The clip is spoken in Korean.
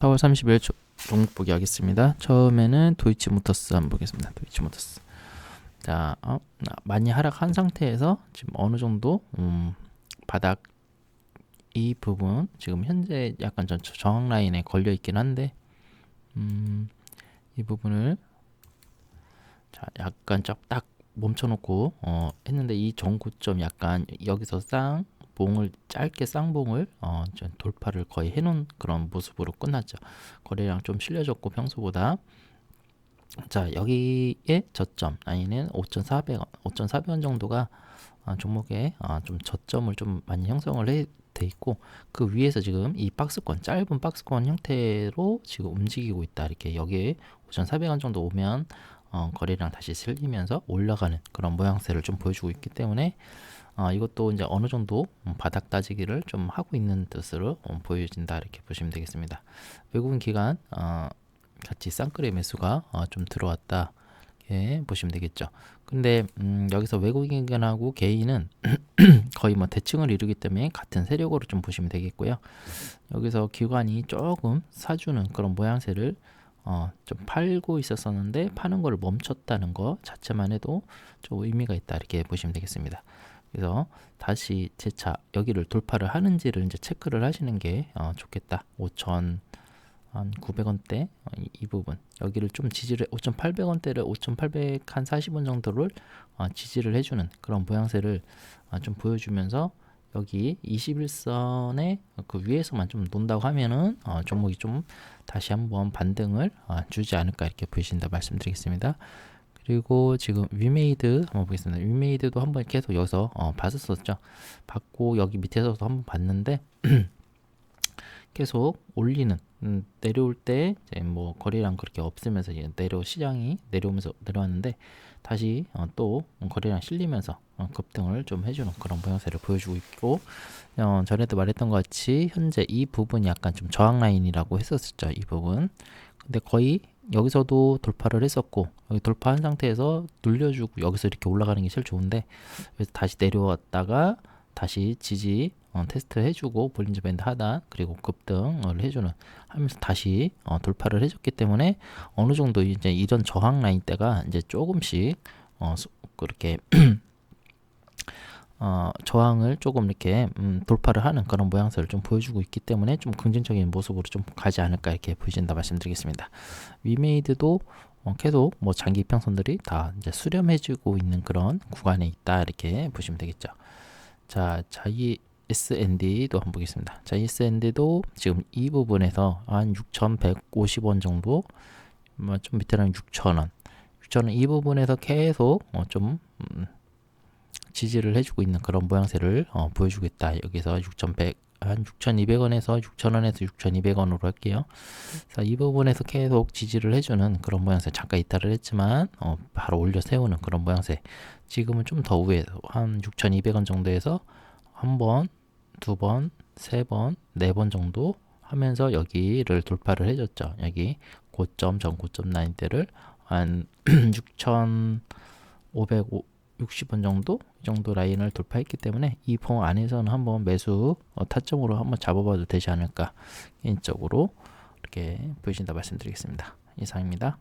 4월 30일 조- 종목 보기 하겠습니다. 처음에는 도이치모터스 한번 보겠습니다. 도이치모터스. 자, 어, 나- 많이 하락한 상태에서 지금 어느 정도 음, 바닥 이 부분 지금 현재 약간 전 저항 라인에 걸려 있긴 한데 음, 이 부분을 자, 약간 쫙딱 멈춰놓고 어, 했는데 이 전고점 약간 여기서 쌍 봉을 짧게 쌍봉을 어, 좀 돌파를 거의 해놓은 그런 모습으로 끝났죠. 거래량 좀 실려졌고 평소보다 자 여기에 저점 아니는 5,400원, 5,400원 정도가 아, 종목에 아, 좀 저점을 좀 많이 형성을 해, 돼 있고 그 위에서 지금 이 박스권 짧은 박스권 형태로 지금 움직이고 있다 이렇게 여기에 5,400원 정도 오면 어, 거래량 다시 실리면서 올라가는 그런 모양새를 좀 보여주고 있기 때문에 어, 이것도 이제 어느 정도 음, 바닥 따지기를 좀 하고 있는 뜻으로 어, 보여진다 이렇게 보시면 되겠습니다. 외국인 기관 어, 같이 쌍끌의 매수가 어, 좀 들어왔다 이렇게 보시면 되겠죠. 근데 음, 여기서 외국인 기관하고 개인은 거의 뭐 대칭을 이루기 때문에 같은 세력으로 좀 보시면 되겠고요. 여기서 기관이 조금 사주는 그런 모양새를 어, 좀 팔고 있었었는데 파는 걸 멈췄다는 거 자체만 해도 좀 의미가 있다 이렇게 보시면 되겠습니다. 그래서 다시 재차 여기를 돌파를 하는지를 이제 체크를 하시는 게 어, 좋겠다. 5천 한 900원대 어, 이, 이 부분 여기를 좀 지지를 5,800원대를 5,800 한 40원 정도를 어, 지지를 해주는 그런 모양새를 어, 좀 보여주면서 여기 21선의 그 위에서만 좀 논다고 하면은 어, 종목이 좀 다시 한번 반등을 어, 주지 않을까 이렇게 보이신다 말씀드리겠습니다. 그리고 지금 위메이드 한번 보겠습니다. 위메이드도 한번 계속 여기서 어, 봤었었죠. 봤고 여기 밑에서도 한번 봤는데 계속 올리는 음, 내려올 때 이제 뭐 거래량 그렇게 없으면서 이제 내려 시장이 내려오면서 내려왔는데 다시 어, 또 거래량 실리면서 어, 급등을 좀 해주는 그런 모양새를 보여주고 있고 어, 전에도 말했던 것 같이 현재 이 부분이 약간 좀 저항 라인이라고 했었죠 이 부분. 근데 거의 여기서도 돌파를 했었고 여기 돌파한 상태에서 눌려주고 여기서 이렇게 올라가는 게 제일 좋은데 그래서 다시 내려왔다가 다시 지지 어, 테스트 해주고 볼린저 밴드 하단 그리고 급등을 해주는 하면서 다시 어, 돌파를 해줬기 때문에 어느 정도 이제 이런 저항 라인 때가 이제 조금씩 어, 수- 그렇게 어, 저항을 조금 이렇게 음, 돌파를 하는 그런 모양새를 좀 보여주고 있기 때문에 좀 긍정적인 모습으로 좀 가지 않을까 이렇게 보여진다 말씀드리겠습니다. 위메이드도 어, 계속 뭐 장기 평선들이 다 이제 수렴해지고 있는 그런 구간에 있다 이렇게 보시면 되겠죠. 자, 자이 SND도 한번 보겠습니다. 자, SND도 지금 이 부분에서 한 6,150원 정도, 뭐좀 밑에는 6,000원, 6,000원 이 부분에서 계속 어, 좀 음, 지지를 해주고 있는 그런 모양새를 어, 보여주고 있다. 여기서 6,100, 한 6,200원에서 6,000원에서 6,200원으로 할게요. 자, 이 부분에서 계속 지지를 해주는 그런 모양새 잠깐 이탈을 했지만 어, 바로 올려 세우는 그런 모양새. 지금은 좀 더 위에 한 6,200원 정도에서 한 번, 두 번, 세 번, 네 번 정도 하면서 여기를 돌파를 해줬죠. 여기 고점 전 고점 라인대를 한 6,560원 정도 이 정도 라인을 돌파했기 때문에 이 봉 안에서는 한번 매수 어, 타점으로 한번 잡아봐도 되지 않을까 개인적으로 이렇게 보이신다 말씀드리겠습니다. 이상입니다.